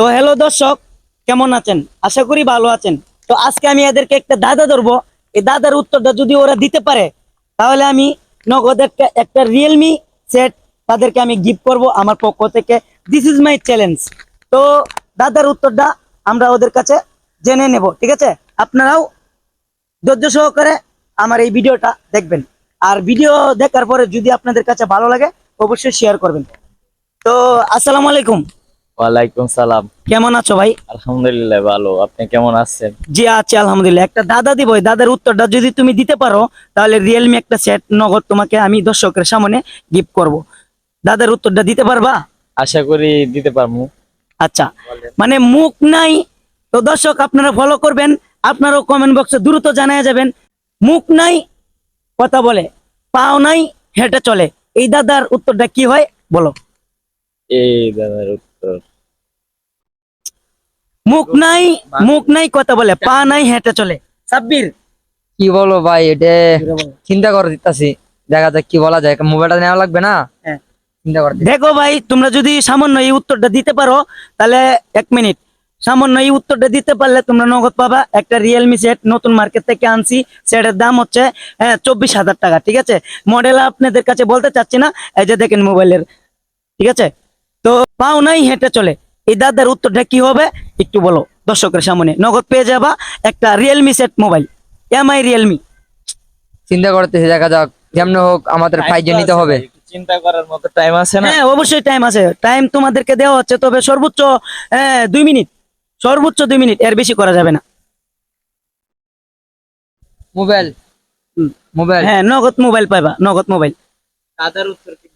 তো হ্যালো দর্শক, কেমন আছেন? আশা করি ভালো আছেন। তো আজকে আমি এদেরকে একটা দাদা ধরবো। এই দাদার উত্তরটা যদি ওরা দিতে পারে, তাহলে আমি নগদ একটা একটা রিয়েলমি সেট তাদেরকে আমি গিফট করব আমার পক্ষ থেকে। দিস ইজ মাই চ্যালেঞ্জ তো দাদার উত্তরটা আমরা ওদের কাছে জেনে নেব, ঠিক আছে? আপনারাও ধৈর্য সহকারে আমার এই ভিডিওটা দেখবেন। আর ভিডিও দেখার পরে যদি আপনাদের কাছে ভালো লাগে, অবশ্যই শেয়ার করবেন। তো আসসালামু আলাইকুম। ওয়ালাইকুম সালাম। কেমন আছো ভাই? আলহামদুলিল্লাহ ভালো। আপনি কেমন আছেন? জি আছি আলহামদুলিল্লাহ। একটা দাদা দিব দাদার উত্তরটা যদি তুমি দিতে পারো তাহলে রিয়েলমি একটা সেট নগদ তোমাকে আমি দর্শকের সামনে গিফট করব। দাদার উত্তরটা দিতে পারবা? আশা করি দিতে পারব। আচ্ছা। মানে মুখ নাই তো দর্শক আপনারা ফলো করবেন আপনারও কমেন্ট বক্সে দ্রুত জানিয়ে যাবেন। মুখ নাই কথা বলে পাও নাই হেঁটে চলে। এই দাদার উত্তরটা কি হয় বলো। এই দাদার উত্তর। মুখ নাই মুখ নাই কথা বলে পা নাই হেঁটে চলে। সাব্বির। কি বলব ভাই এটা চিন্তা করে দিতেছি। দেখা যাক কি বলা যায়। মোবাইলটা নেওয়া লাগবে না? হ্যাঁ। চিন্তা করতে দেখো ভাই তোমরা যদি সামান্য এই উত্তরটা দিতে পারো তাহলে এক মিনিট। সামান্য এই উত্তরটা দিতে পারলে তোমরা নগদ পাবা একটা রিয়েলমি সেট নতুন মার্কেট থেকে আনছি। সেটের দাম হচ্ছে হ্যাঁ চব্বিশ হাজার টাকা ঠিক আছে? মডেল আপনাদের কাছে বলতে চাচ্ছি না এই যে দেখেন মোবাইলের ঠিক আছে? পাও নাই হেঁটে চলে। এই দাদার উত্তরটা কি হবে? একটু বলো। দর্শকের সামনে নগদ পেয়ে যাবা একটা Realme set mobile MI Realme চিন্তা করতেছি দেখা যাক। যেমন হোক আমাদের ফাইভ জি নিতে হবে। চিন্তা করার মতো টাইম আছে না? হ্যাঁ অবশ্যই টাইম আছে। টাইম তোমাদেরকে দেওয়া হচ্ছে তবে সর্বোচ্চ হ্যাঁ, দুই মিনিট। সর্বোচ্চ দুই মিনিট এর বেশি করা যাবে না। মোবাইল হুম। মোবাইল হ্যাঁ নগদ মোবাইল পাইবা নগদ মোবাইল দাদার উত্তর কি?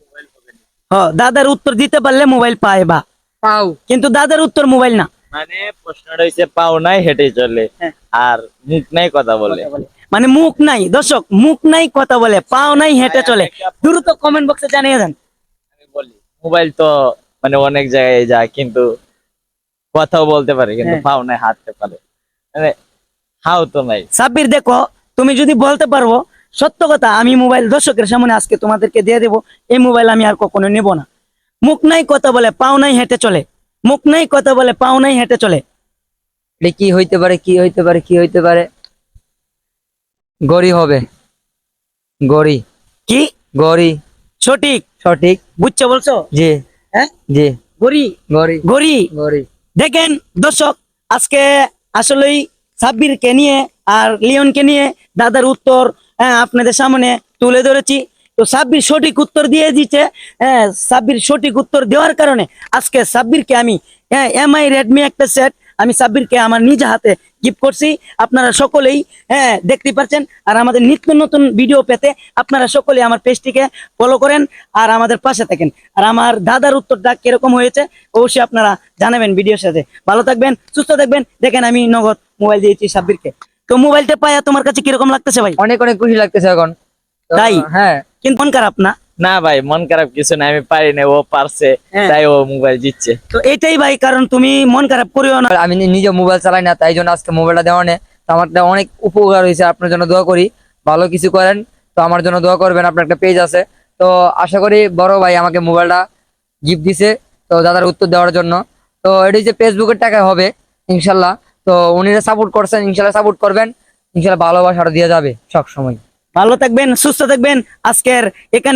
দাদার উত্তর দিতে পারলে মোবাইল পাইবা। পাও। কিন্তু দাদার উত্তর মোবাইল না। মানে প্রশ্নটা হচ্ছে পাও নাই হেঁটে চলে। হ্যাঁ। আর মুখ নাই কথা বলে। মানে মুখ নাই দর্শক মুখ নাই কথা বলে পাও নাই হেঁটে চলে। দ্রুত কমেন্ট বক্সে জানিয়ে দেন। আমি বলি মোবাইল তো মানে অনেক জায়গায় যায় কিন্তু কথাও বলতে পারে কিন্তু হ্যাঁ। পাও নাই হাঁটতে পারে। মানে হাও তো নাই। সাব্বির দেখো তুমি যদি বলতে পারব সত্য কথা আমি মোবাইল দর্শকের সামনে আজকে তোমাদেরকে দিয়ে দেবো। এই মোবাইল আমি আর কখনো নেব না। মুখ নাই কথা বলে পাও নাই হেঁটে চলে। মুখ নাই কথা বলে পাও নাই হেঁটে চলে। এটা কি হইতে পারে কি হইতে পারে কি হইতে পারে? গড়ি হবে। গড়ি। কি? গড়ি। সঠিক। সঠিক। বুঝছ বলছো? জি। হ্যাঁ? জি। গড়ি। গড়ি। গড়ি। গড়ি। দেখেন দর্শক আজকে আসলেই সাব্বিরকে নিয়ে আর লিওনকে নিয়ে দাদার উত্তর হ্যাঁ, আপনাদের সামনে তুলে ধরেছি। তো সাব্বির সঠিক উত্তর দিয়ে দিচ্ছে হ্যাঁ সাব্বির সঠিক উত্তর দেওয়ার কারণে আজকে সাব্বিরকে আমি হ্যাঁ এমআই রেডমি একটা সেট আমি সাব্বিরকে আমার নিজ হাতে গিফট করছি। আপনারা সকলেই হ্যাঁ দেখতে পাচ্ছেন। আর আমাদের নিত্য নতুন ভিডিও পেতে আপনারা সকলে আমার পেজটিকে ফলো করেন আর আমাদের পাশে থাকেন। আর আমার দাদার উত্তরটা কীরকম হয়েছে অবশ্যই আপনারা জানাবেন ভিডিওর সাথে। ভালো থাকবেন সুস্থ থাকবেন। দেখেন আমি নগদ মোবাইল দিয়েছি সাব্বিরকে। তো মোবাইলটা পায়া তোমার কাছে কীরকম লাগতেছে ভাই? অনেক অনেক খুশি লাগতেছে এখন। তাই? হ্যাঁ। কিন্তু মন খারাপ না? না ভাই মন খারাপ কিছু না আমি পারি না ও পারছে হ্যাঁ। তাই ও মোবাইল দিচ্ছে। তো এটাই ভাই কারণ তুমি মন খারাপ করিও না। আমি নিজে মোবাইল চালাই না তাই জন্য আজকে মোবাইলটা দেওয়া নেই। তো আমার একটা অনেক উপকার হয়েছে আপনার জন্য দোয়া করি। ভালো কিছু করেন তো আমার জন্য দোয়া করবেন আপনার একটা পেজ আছে। তো আশা করি বড় ভাই আমাকে মোবাইলটা গিফট দিছে তো দাদার উত্তর দেওয়ার জন্য। তো এটি যে ফেসবুকের টাকা হবে ইনশাল্লাহ। তো উনিরা সাপোর্ট করছেন, ইনশাল্লাহ সাপোর্ট করবেন। ইনশাল্লাহ ভালোবাসাটা দিয়ে যাবে সব সময় ভালো থাকবেন, সুস্থ থাকবেন। আজকের এখানে